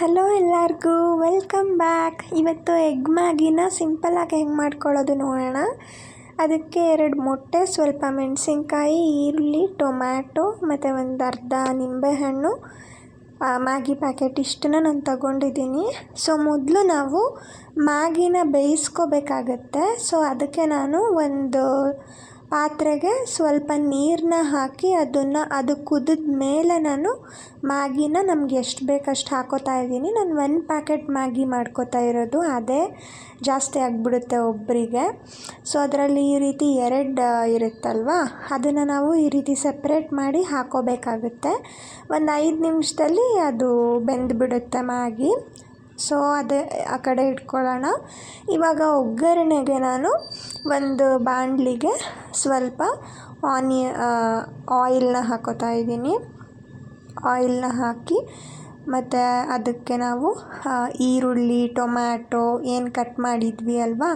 Hello ಎಲ್ಲರಿಗೂ welcome back ಇವತ್ತು egg ಮ್ಯಾಗಿನ ಸಿಂಪಲ್ಲಾಗಿ ಹೆಂಗೆ ಮಾಡ್ಕೊಳ್ಳೋದು ನೋಡೋಣ. ಅದಕ್ಕೆ ಎರಡು ಮೊಟ್ಟೆ, ಸ್ವಲ್ಪ ಮೆಣಸಿನ್ಕಾಯಿ, ಈರುಳ್ಳಿ, ಟೊಮ್ಯಾಟೊ, ಮತ್ತು ಒಂದು ಅರ್ಧ ನಿಂಬೆಹಣ್ಣು ಮ್ಯಾಗಿ ಪ್ಯಾಕೆಟ್ ಇಷ್ಟನ್ನ ನಾನು ತಗೊಂಡಿದ್ದೀನಿ. ಸೊ ಮೊದಲು ನಾವು ಮ್ಯಾಗಿನ ಬೇಯಿಸ್ಕೋಬೇಕಾಗತ್ತೆ. ಸೊ ಅದಕ್ಕೆ ನಾನು ಒಂದು ಪಾತ್ರೆಗೆ ಸ್ವಲ್ಪ ನೀರನ್ನ ಹಾಕಿ ಅದನ್ನು, ಅದು ಕುದಿದ ಮೇಲೆ ನಾನು ಮ್ಯಾಗಿನ ನಮ್ಗೆ ಎಷ್ಟು ಬೇಕು ಅಷ್ಟು ಹಾಕೋತಾ ಇದ್ದೀನಿ. ನಾನು ಒನ್ ಪ್ಯಾಕೆಟ್ ಮ್ಯಾಗಿ ಮಾಡ್ಕೋತಾ ಇರೋದು, ಅದೇ ಜಾಸ್ತಿ ಆಗಿಬಿಡುತ್ತೆ ಒಬ್ಬರಿಗೆ ಸೊ ಅದರಲ್ಲಿ ಈ ರೀತಿ ಎರಡು ಇರುತ್ತಲ್ವ? ಅದನ್ನು ನಾವು ಈ ರೀತಿ ಸಪ್ರೇಟ್ ಮಾಡಿ ಹಾಕೋಬೇಕಾಗುತ್ತೆ. ಒಂದು ಐದು ನಿಮಿಷದಲ್ಲಿ ಅದು ಬೆಂದುಬಿಡುತ್ತೆ ಮ್ಯಾಗಿ. ಸೊ, ಅದೇ, ಆ ಕಡೆ ಇಟ್ಕೊಳ್ಳೋಣ. ಇವಾಗ ಒಗ್ಗರಣೆಗೆ ನಾನು ಒಂದು ಬಾಣಲಿಗೆ ಸ್ವಲ್ಪ ಆನಿಯ ಆಯಿಲ್ನ ಹಾಕೋತಾ ಇದ್ದೀನಿ. ಆಯಿಲ್ನ ಹಾಕಿ ಮತ್ತು ಅದಕ್ಕೆ ನಾವು ಈರುಳ್ಳಿ, ಟೊಮ್ಯಾಟೊ ಏನು ಕಟ್ ಮಾಡಿದ್ವಿ ಅಲ್ವಾ,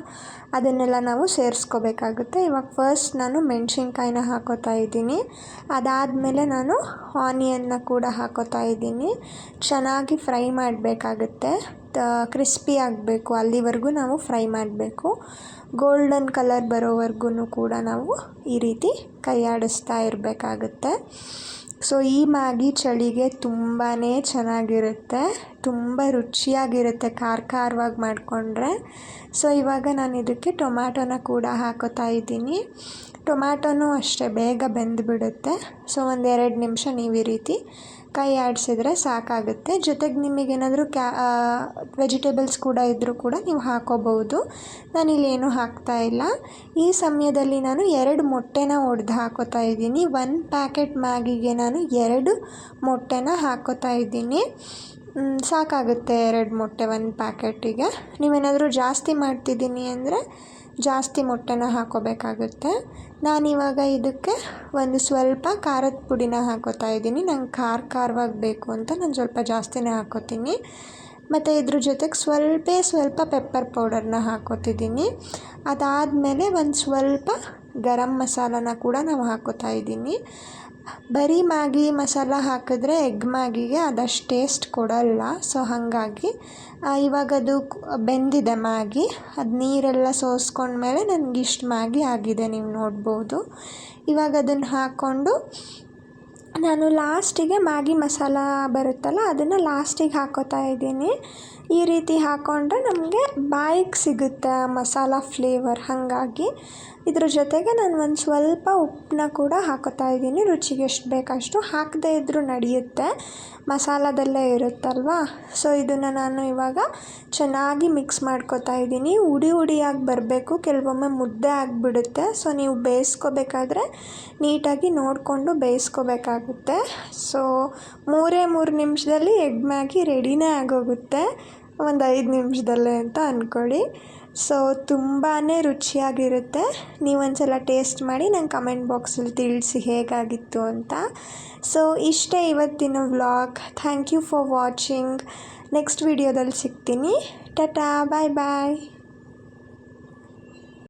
ಅದನ್ನೆಲ್ಲ ನಾವು ಸೇರಿಸ್ಕೋಬೇಕಾಗುತ್ತೆ. ಇವಾಗ ಫಸ್ಟ್ ನಾನು ಮೆಣಸಿನ್ಕಾಯಿನ ಹಾಕೋತಾ ಇದ್ದೀನಿ. ಅದಾದಮೇಲೆ ನಾನು ಆನಿಯನ್ನ ಕೂಡ ಹಾಕೋತಾ ಇದ್ದೀನಿ. ಚೆನ್ನಾಗಿ ಫ್ರೈ ಮಾಡಬೇಕಾಗುತ್ತೆ. ಕ್ರಿಸ್ಪಿ ಆಗಬೇಕು. ಅಲ್ಲಿವರೆಗೂ ನಾವು ಫ್ರೈ ಮಾಡಬೇಕು. ಗೋಲ್ಡನ್ ಕಲರ್ ಬರೋವರೆಗೂ ಕೂಡ ನಾವು ಈ ರೀತಿ ಕೈಯಾಡಿಸ್ತಾ ಇರಬೇಕಾಗುತ್ತೆ. ಸೊ ಈ ಮ್ಯಾಗಿ ಚಳಿಗೆ ತುಂಬಾ ಚೆನ್ನಾಗಿರುತ್ತೆ. ತುಂಬ ರುಚಿಯಾಗಿರುತ್ತೆ ಖಾರ ಖಾರವಾಗಿ ಮಾಡಿಕೊಂಡ್ರೆ. ಸೊ ಇವಾಗ ನಾನು ಇದಕ್ಕೆ ಟೊಮ್ಯಾಟೋನ ಕೂಡ ಹಾಕೋತಾ ಇದ್ದೀನಿ. ಟೊಮ್ಯಾಟೊನೂ ಅಷ್ಟೇ ಬೇಗ ಬೆಂದುಬಿಡುತ್ತೆ. ಸೊ ಒಂದು ಎರಡು ನಿಮಿಷ ನೀವು ಈ ರೀತಿ ಕೈ ಆಡಿಸಿದ್ರೆ ಸಾಕಾಗುತ್ತೆ. ಜೊತೆಗೆ ನಿಮಗೇನಾದರೂ ಕ್ಯಾ ವೆಜಿಟೇಬಲ್ಸ್ ಕೂಡ ಇದ್ದರೂ ಕೂಡ ನೀವು ಹಾಕೋಬಹುದು. ಏನೂ ಹಾಕ್ತಾ ಇಲ್ಲ. ಈ ಸಮಯದಲ್ಲಿ ನಾನು ಎರಡು ಮೊಟ್ಟೆನ ಒಡೆದು ಹಾಕೋತಾ ಇದ್ದೀನಿ. ಒನ್ ಪ್ಯಾಕೆಟ್ ಮ್ಯಾಗಿಗೆ ನಾನು ಎರಡು ಮೊಟ್ಟೆನ ಹಾಕೋತಾ ಇದ್ದೀನಿ. ಸಾಕಾಗುತ್ತೆ ಎರಡು ಮೊಟ್ಟೆ ಒಂದು ಪ್ಯಾಕೆಟಿಗೆ. ನೀವೇನಾದರೂ ಜಾಸ್ತಿ ಮಾಡ್ತಿದ್ದೀನಿ ಅಂದರೆ ಜಾಸ್ತಿ ಮೊಟ್ಟೆನ ಹಾಕೋಬೇಕಾಗುತ್ತೆ. ನಾನಿವಾಗ ಇದಕ್ಕೆ ಒಂದು ಸ್ವಲ್ಪ ಖಾರದ ಪುಡಿನ ಹಾಕೋತಾ ಇದ್ದೀನಿ. ನಂಗೆ ಖಾರ ಖಾರವಾಗಿ ಬೇಕು ಅಂತ ನಾನು ಸ್ವಲ್ಪ ಜಾಸ್ತಿನೇ ಹಾಕೋತೀನಿ. ಮತ್ತು ಇದ್ರ ಜೊತೆಗೆ ಸ್ವಲ್ಪ ಸ್ವಲ್ಪ ಪೆಪ್ಪರ್ ಪೌಡರ್ನ ಹಾಕೋತಿದ್ದೀನಿ. ಅದಾದಮೇಲೆ ಒಂದು ಸ್ವಲ್ಪ ಗರಂ ಮಸಾಲನ ಕೂಡ ನಾವು ಹಾಕೋತಾ ಇದ್ದೀನಿ. ಬರೀ ಮ್ಯಾಗಿ, ಮಸಾಲ ಹಾಕಿದ್ರೆ ಎಗ್ ಮ್ಯಾಗಿಗೆ ಅದಷ್ಟು ಟೇಸ್ಟ್ ಕೊಡಲ್ಲ. ಸೊ ಹಾಗಾಗಿ ಇವಾಗ ಅದು ಬೆಂದಿದೆ ಮ್ಯಾಗಿ. ಅದು ನೀರೆಲ್ಲ ಸೋಸ್ಕೊಂಡ್ಮೇಲೆ ನನಗೆ ಇಷ್ಟು ಮ್ಯಾಗಿ ಆಗಿದೆ, ನೀವು ನೋಡ್ಬೋದು. ಇವಾಗ ಅದನ್ನು ಹಾಕ್ಕೊಂಡು ನಾನು ಲಾಸ್ಟಿಗೆ ಮ್ಯಾಗಿ ಮಸಾಲ ಬರುತ್ತಲ್ಲ, ಅದನ್ನು ಲಾಸ್ಟಿಗೆ ಹಾಕೋತಾ ಇದ್ದೀನಿ. ಈ ರೀತಿ ಹಾಕ್ಕೊಂಡ್ರೆ ನಮಗೆ ಬಾಯಿಗೆ ಸಿಗುತ್ತೆ ಮಸಾಲ ಫ್ಲೇವರ್ ಹಾಗಾಗಿ ಇದ್ರ ಜೊತೆಗೆ ನಾನು ಒಂದು ಸ್ವಲ್ಪ ಉಪ್ಪನ್ನ ಕೂಡ ಹಾಕೋತಾ ಇದ್ದೀನಿ. ರುಚಿಗೆ ಎಷ್ಟು ಬೇಕಷ್ಟು ಹಾಕದೇ ಇದ್ದರೂ ನಡೆಯುತ್ತೆ. ಮಸಾಲದಲ್ಲೇ ಇರುತ್ತಲ್ವಾ? ಸೊ ಇದನ್ನು ನಾನು ಇವಾಗ ಚೆನ್ನಾಗಿ ಮಿಕ್ಸ್ ಮಾಡ್ಕೋತಾ ಇದ್ದೀನಿ. ಉಡಿ ಉಡಿಯಾಗಿ ಬರಬೇಕು, ಕೆಲವೊಮ್ಮೆ ಮುದ್ದೆ ಆಗಿಬಿಡುತ್ತೆ. ಸೊ ನೀವು ಬೇಯಿಸ್ಕೋಬೇಕಾದ್ರೆ ನೀಟಾಗಿ ನೋಡಿಕೊಂಡು ಬೇಯಿಸ್ಕೋಬೇಕಾಗುತ್ತೆ. ಸೊ ಮೂರೇ ಮೂರು ನಿಮಿಷದಲ್ಲಿ ಎಗ್ ಮ್ಯಾಗಿ ರೆಡಿನೇ ಆಗೋಗುತ್ತೆ. ಒಂದು ಐದು ನಿಮಿಷದಲ್ಲೇ ಅಂತ ಅಂದ್ಕೊಳ್ಳಿ ಸೊ ತುಂಬಾ ರುಚಿಯಾಗಿರುತ್ತೆ. ನೀವು ಒಂದು ಸಲ ಟೇಸ್ಟ್ ಮಾಡಿ ನಂಗೆ ಕಮೆಂಟ್ ಬಾಕ್ಸಲ್ಲಿ ತಿಳಿಸಿ ಹೇಗಾಗಿತ್ತು ಅಂತ. ಸೊ ಇಷ್ಟೇ ಇವತ್ತಿನ vlog. Thank you for watching next ವೀಡಿಯೋದಲ್ಲಿ ಸಿಗ್ತೀನಿ. ಟಟಾ ಬಾಯ್ ಬಾಯ್